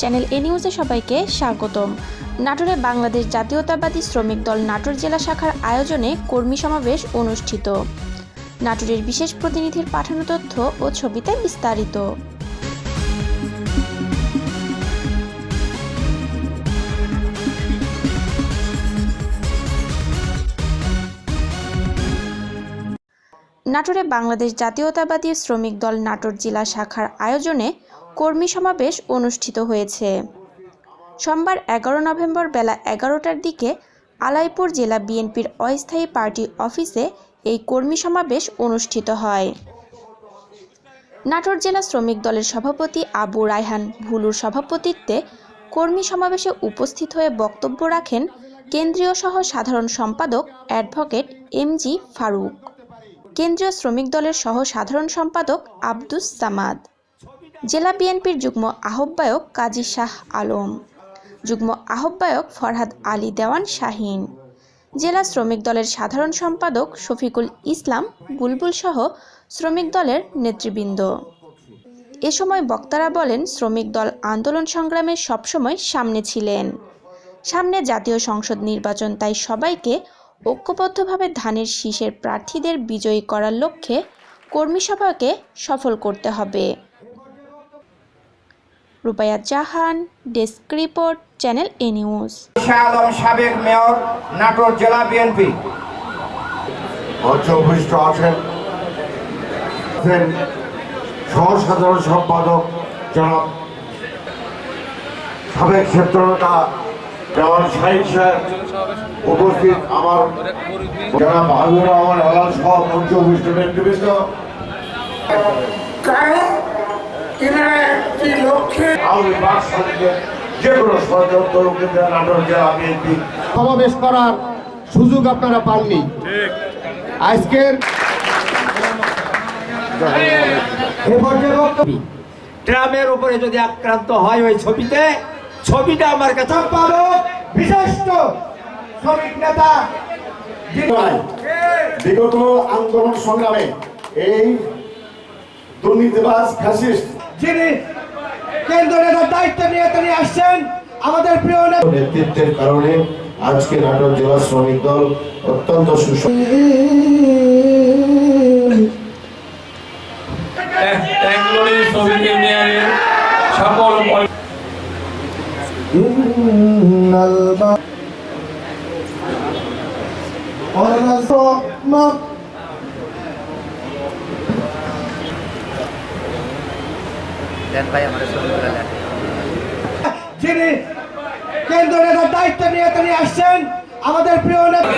Channel এ নিউজে সবাইকে স্বাগতম। নাটোরে বাংলাদেশ জাতীয়তাবাদী শ্রমিক দল নাটোর জেলা শাখার আয়োজনে কর্মী সমাবেশ অনুষ্ঠিত। নাটোরের বিশেষ প্রতিনিধির পাঠানো তথ্য ও ছবিতে বিস্তারিত। নাটোরে বাংলাদেশ জাতীয়তাবাদী শ্রমিক দল নাটোর জেলা শাখার আয়োজনে কর্মী সমাবেশ অনুষ্ঠিত হয়েছে। সোমবার এগারো নভেম্বর বেলা এগারোটার দিকে আলাইপুর জেলা বিএনপির অস্থায়ী পার্টি অফিসে এই কর্মী সমাবেশ অনুষ্ঠিত হয়। নাটোর জেলা শ্রমিক দলের সভাপতি আবু রায়হান ভুলুর সভাপতিত্বে কর্মী সমাবেশে উপস্থিত হয়ে বক্তব্য রাখেন কেন্দ্রীয় সহ সাধারণ সম্পাদক অ্যাডভোকেট এম জি ফারুক। কেন্দ্রীয় শ্রমিক দলের সহ সাধারণ সম্পাদক আব্দুস সামাদ। জেলা বিএনপির যুগ্ম আহ্বায়ক কাজী শাহ আলম, যুগ্ম আহ্বায়ক ফরহাদ আলী দেওয়ান শাহিন, জেলা শ্রমিক দলের সাধারণ সম্পাদক শফিকুল ইসলাম বুলবুল সহ শ্রমিক দলের নেতৃবৃন্দ। এ সময় বক্তারা বলেন, শ্রমিক দল আন্দোলন সংগ্রামে সবসময় সামনে ছিলেন। সামনে জাতীয় সংসদ নির্বাচন, তাই সবাইকে ঐক্যবদ্ধভাবে ধানের শীষের প্রার্থীদের বিজয়ী করার লক্ষ্যে কর্মী সভাকে সফল করতে হবে। Rubaya Jahan desk report channel A news. Alam সাবেক মেয়র নাটোর জেলা বিএনপি। উপবিষ্ট আছেন সহ সাধারণ সম্পাদক জনাব সাবেক ক্ষেত্রনেতা জওয়ান শাহিন সাহেব উপস্থিত আমার জনাব হাবিবুর রহমান হেলাল সহ মঞ্চে উপবিষ্ট নেতৃবৃন্দ কারণ এনারা একটি লক্ষ্যে আওয়ামী বাক যে কোনো ষড়যন্ত্র নাটোর জেলা বিএনপি। সমাবেশ করার সুযোগ আপনারা পাননি। আজকের ট্রামের উপরে যদি আক্রান্ত হয় ওই ছবিতে ছবিটা আমার কাছে পাবো। বিশিষ্ট শ্রমিক নেতা বিগত আন্দোলন সংগ্রামে এই দুর্নীতিবাজ ফ্যাসিস্ট যিনি কেন্দ্র নেতার দায়িত্ব নিয়ে তিনি আসছেন আমাদের প্রিয় নেতা নেতৃত্বের কারণে আজকে নাটোর জেলা শ্রমিক দল অত্যন্ত সুসম যিনি কেন্দ্র নেতার দায়িত্ব নিয়ে তিনি আসছেন আমাদের প্রিয় নেতা